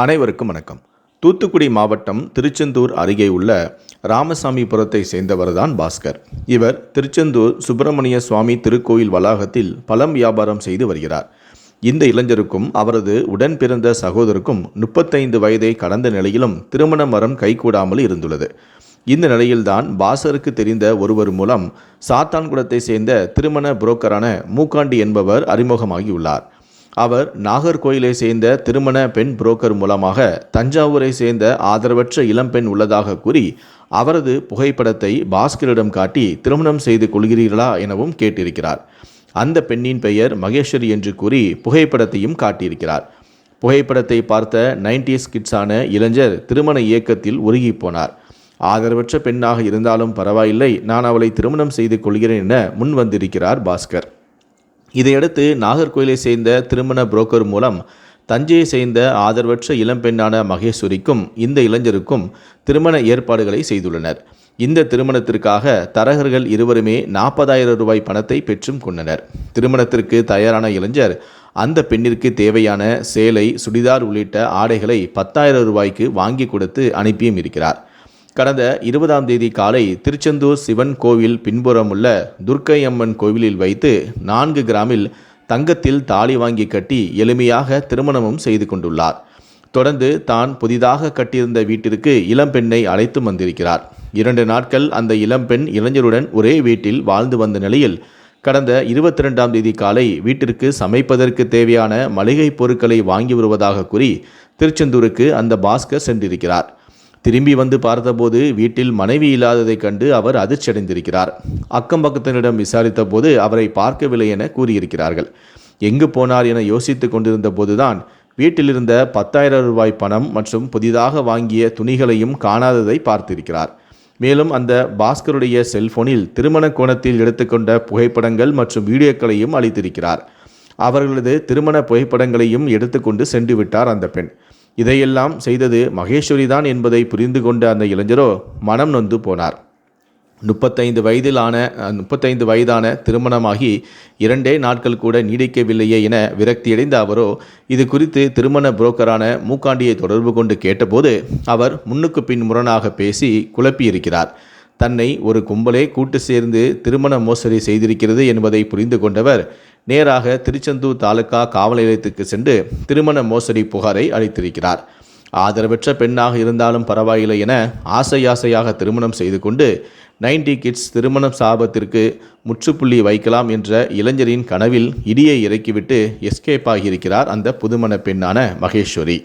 அனைவருக்கும் வணக்கம். தூத்துக்குடி மாவட்டம் திருச்செந்தூர் அருகே உள்ள ராமசாமிபுரத்தை சேர்ந்தவர்தான் பாஸ்கர். இவர் திருச்செந்தூர் சுப்பிரமணிய சுவாமி திருக்கோயில் வளாகத்தில் பழம் வியாபாரம் செய்து வருகிறார். இந்த இளைஞருக்கும் அவரது உடன் பிறந்த சகோதருக்கும் முப்பத்தைந்து வயதை கடந்த நிலையிலும் திருமண மரம் கைகூடாமல் இருந்துள்ளது. இந்த நிலையில்தான் பாசருக்கு தெரிந்த ஒருவர் மூலம் சாத்தான்குளத்தை சேர்ந்த திருமண புரோக்கரான மூக்காண்டி என்பவர் அறிமுகமாகியுள்ளார். அவர் நாகர்கோயிலை சேர்ந்த திருமண பெண் புரோக்கர் மூலமாக தஞ்சாவூரை சேர்ந்த ஆதரவற்ற இளம்பெண் உள்ளதாக கூறி அவரது புகைப்படத்தை பாஸ்கரிடம் காட்டி திருமணம் செய்து கொள்கிறீர்களா எனவும் கேட்டிருக்கிறார். அந்த பெண்ணின் பெயர் மகேஸ்வரி என்று கூறி புகைப்படத்தையும் காட்டியிருக்கிறார். புகைப்படத்தை பார்த்த நைன்டிஸ் கிட்ஸான இளைஞர் திருமண இயக்கத்தில் உருகி போனார். ஆதரவற்ற பெண்ணாக இருந்தாலும் பரவாயில்லை நான் அவளை திருமணம் செய்து கொள்கிறேன் என முன் வந்திருக்கிறார் பாஸ்கர். இதையடுத்து நாகர்கோயிலை சேர்ந்த திருமண புரோக்கர் மூலம் தஞ்சையை சேர்ந்த ஆதரவற்ற இளம்பெண்ணான மகேஸ்வரிக்கும் இந்த இளைஞருக்கும் திருமண ஏற்பாடுகளை செய்துள்ளனர். இந்த திருமணத்திற்காக தரகர்கள் இருவருமே நாற்பதாயிரம் ரூபாய் பணத்தை பெற்றும் கொண்டனர். திருமணத்திற்கு தயாரான இளைஞர் அந்த பெண்ணிற்கு தேவையான சேலை சுடிதார் உள்ளிட்ட ஆடைகளை பத்தாயிரம் ரூபாய்க்கு வாங்கி கொடுத்து அனுப்பியும் இருக்கிறார். கடந்த இருபதாம் தேதி காலை திருச்செந்தூர் சிவன் கோவில் பின்புறம் உள்ள துர்க்கை அம்மன் கோவிலில் வைத்து நான்கு கிராமில் தங்கத்தில் தாலி வாங்கி கட்டி எளிமையாக திருமணமும் செய்து கொண்டுள்ளார். தொடர்ந்து தான் புதிதாக கட்டியிருந்த வீட்டிற்கு இளம்பெண்ணை அழைத்து வந்திருக்கிறார். இரண்டு நாட்கள் அந்த இளம்பெண் இளைஞருடன் ஒரே வீட்டில் வாழ்ந்து வந்த நிலையில் கடந்த இருபத்தி ரெண்டாம் தேதி காலை வீட்டிற்கு சமைப்பதற்கு தேவையான மளிகை பொருட்களை வாங்கி வருவதாக கூறி திருச்செந்தூருக்கு அந்த பாஸ்கர் சென்றிருக்கிறார். திரும்பி வந்து பார்த்தபோது வீட்டில் மனைவி இல்லாததைக் கண்டு அவர் அதிர்ச்சியடைந்திருக்கிறார். அக்கம் பக்கத்தினரிடம் விசாரித்த போது அவரை பார்க்கவில்லை என கூறியிருக்கிறார்கள். எங்கு போனார் என யோசித்து கொண்டிருந்த போதுதான் வீட்டிலிருந்த பத்தாயிரம் ரூபாய் பணம் மற்றும் புதிதாக வாங்கிய துணிகளையும் காணாததை பார்த்திருக்கிறார். மேலும் அந்த பாஸ்கருடைய செல்போனில் திருமண கோணத்தில் எடுத்துக்கொண்ட புகைப்படங்கள் மற்றும் வீடியோக்களையும் அளித்திருக்கிறார். அவர்களது திருமண புகைப்படங்களையும் எடுத்துக்கொண்டு சென்று விட்டார் அந்த பெண். இதையெல்லாம் செய்தது மகேஸ்வரி தான் என்பதை புரிந்து கொண்ட அந்த இளைஞரோ மனம் நொந்து போனார். முப்பத்தைந்து வயதிலான முப்பத்தைந்து வயதான திருமணமாகி இரண்டே நாட்கள் கூட நீடிக்கவில்லையே என விரக்தியடைந்த அவரோ இது குறித்து திருமண புரோக்கரான மூக்காண்டியை தொடர்பு கொண்டு கேட்டபோது அவர் முன்னுக்கு பின் முரணாக பேசி குழப்பியிருக்கிறார். தன்னை ஒரு கும்பலே கூட்டு சேர்ந்து திருமண மோசடி செய்திருக்கிறது என்பதை புரிந்து கொண்டவர். நேராக திருச்செந்தூர் தாலுகா காவல் நிலையத்துக்கு சென்று திருமண மோசடி புகாரை அளித்திருக்கிறார். ஆதரவற்ற பெண்ணாக இருந்தாலும் பரவாயில்லை என ஆசை ஆசையாக திருமணம் செய்து கொண்டு நைன்டி கிட்ஸ் திருமணம் சாபத்திற்கு முற்றுப்புள்ளி வைக்கலாம் என்ற இளைஞரின் கனவில் இடியை இறக்கிவிட்டு எஸ்கேப் ஆகியிருக்கிறார் அந்த புதுமண பெண்ணான மகேஸ்வரி.